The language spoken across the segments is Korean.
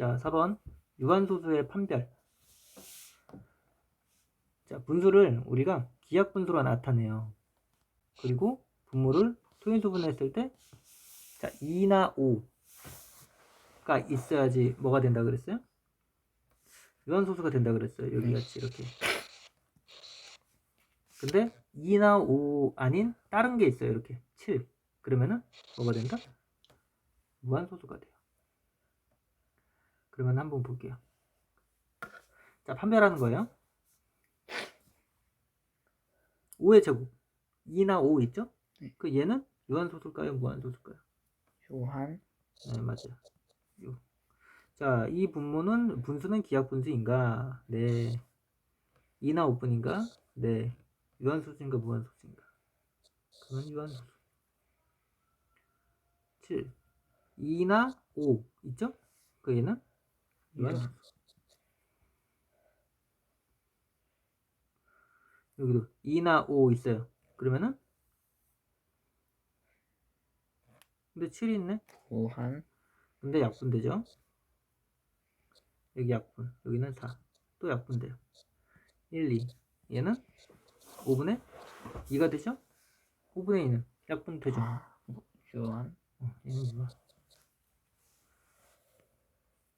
자, 4번. 유한소수의 판별. 자, 분수를 우리가 기하 분수로 나타내요. 그리고 분모를 토인수분했을 때 자, 2나 5가 있어야지 뭐가 된다 그랬어요? 유한소수가 된다 그랬어요. 여기 같이 이렇게. 근데 2나 5 아닌 다른 게 있어요. 이렇게 7. 그러면은 뭐가 된다? 무한소수가 돼요. 그러면 한번 볼게요. 자, 판별하는 거예요. 5의 제곱. 2나 5 있죠? 네. 그 얘는 유한소수일까요? 무한소수일까요? 요한 네, 맞아요. 요. 자, 이 분모는 분수는 기하분수인가? 네. 2나 5분인가? 네. 유한소수인가 무한소수인가? 그건 유한소수. 7. 2나 5 있죠? 그 얘는 유한소수. 여기도 2나 5 있어요. 그러면은 근데 7이 있네. 무한 근데 약분되죠? 여기 약분, 여기는 4. 또 약분돼요. 1, 2. 얘는 5분의 2가 되죠? 5분의 2는 약분되죠? 아 요한 어, 얘는 뭐야?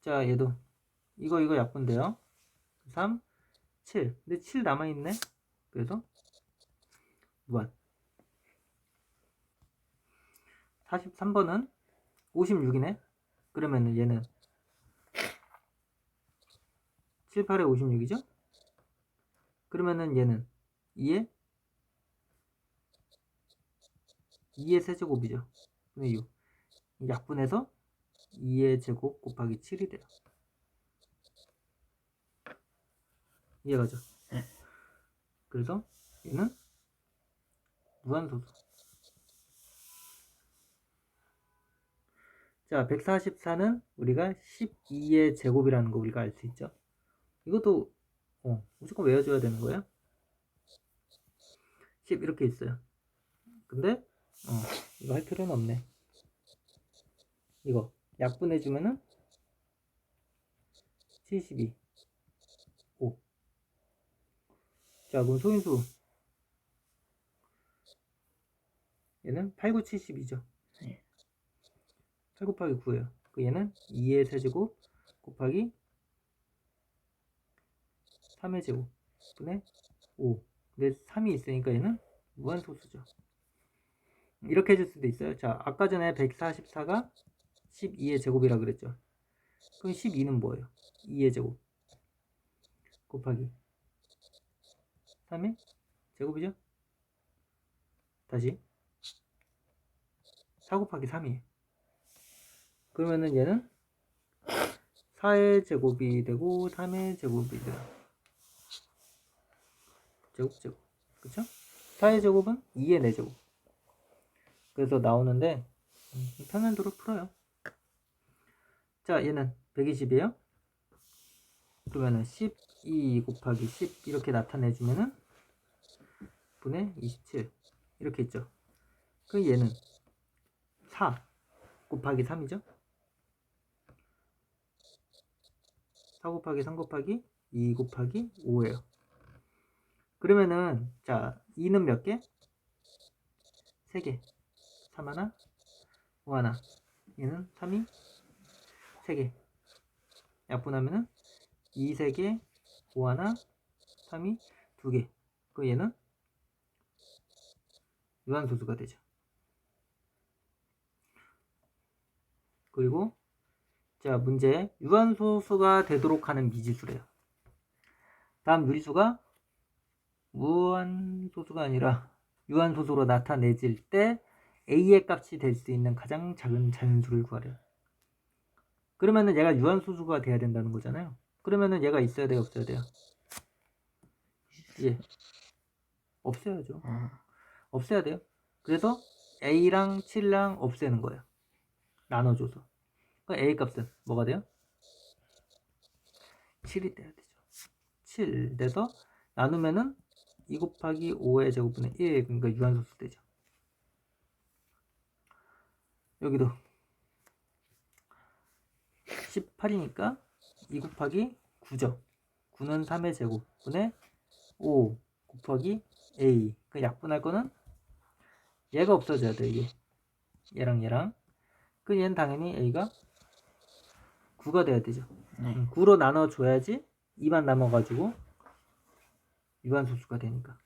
자, 얘도 이거 이거 약분돼요. 3, 7. 근데 7 남아있네. 그래서 무한. 43번은 56이네. 그러면은 얘는 7, 8에 56이죠? 그러면은 얘는 2에 2의 세제곱이죠. 근데 6. 약분해서 2의 제곱 곱하기 7이 돼요. 이해가죠? 네. 그래서 얘는 무한소수. 자, 144는 우리가 12의 제곱이라는 거 우리가 알 수 있죠. 이것도 어, 무조건 외워줘야 되는 거예요. 10 이렇게 있어요. 근데 어, 이거 할 필요는 없네. 이거 약분해주면은 72 5 자, 그럼 소인수 얘는 8, 9, 72죠. 네. 8 곱하기 9예요. 그 얘는 2의 세제곱 곱하기 3의 제곱 분의 5. 근데 3이 있으니까 얘는 무한소수죠. 이렇게 해줄 수도 있어요. 자, 아까 전에 144가 12의 제곱이라 그랬죠. 그럼 12는 뭐예요? 2의 제곱 곱하기 3의 제곱이죠? 다시 4 곱하기 3이에요. 그러면은 얘는 4의 제곱이 되고 3의 제곱이 돼요. 제곱 제곱 그쵸? 4의 제곱은 2의 4제곱 그래서 나오는데 음, 편한 대로 풀어요. 자 얘는 120이에요. 그러면은 12 곱하기 10 이렇게 나타내주면은 분의 27 이렇게 있죠. 그 얘는 4 곱하기 3이죠. 4 곱하기 3 곱하기 2 곱하기 5예요. 그러면은 자 2는 몇 개? 3개 3 하나 5 하나 얘는 3이 3개. 약분하면은 2 3개 5 하나 3이 2개. 그 얘는 유한소수가 되죠. 그리고 자 문제. 유한소수가 되도록 하는 미지수래요. 다음 유리수가 무한소수가 아니라 유한소수로 나타내질 때 a의 값이 될 수 있는 가장 작은 자연수를 구하래요. 그러면은 얘가 유한소수가 돼야 된다는 거잖아요. 그러면은 얘가 있어야 돼요, 없어야 돼요? 예. 없애야죠. 아 없애야 돼요. 그래서 a랑 7랑 없애는 거예요. 나눠줘서. 그 a 값은 뭐가 돼요? 7이 돼야 되죠. 7 돼서 나누면은 2 곱하기 5의 제곱분의 1 그러니까 유한소수 되죠. 여기도 18이니까 2 곱하기 9죠. 9는 3의 제곱분의 5 곱하기 a. 그 약분할 거는 얘가 없어져야 돼 이게. 얘랑 얘랑. 그 얘는 당연히 a가 9가 돼야 되죠. 네. 9로 나눠줘야지 2만 남아가지고 유한소수가 되니까.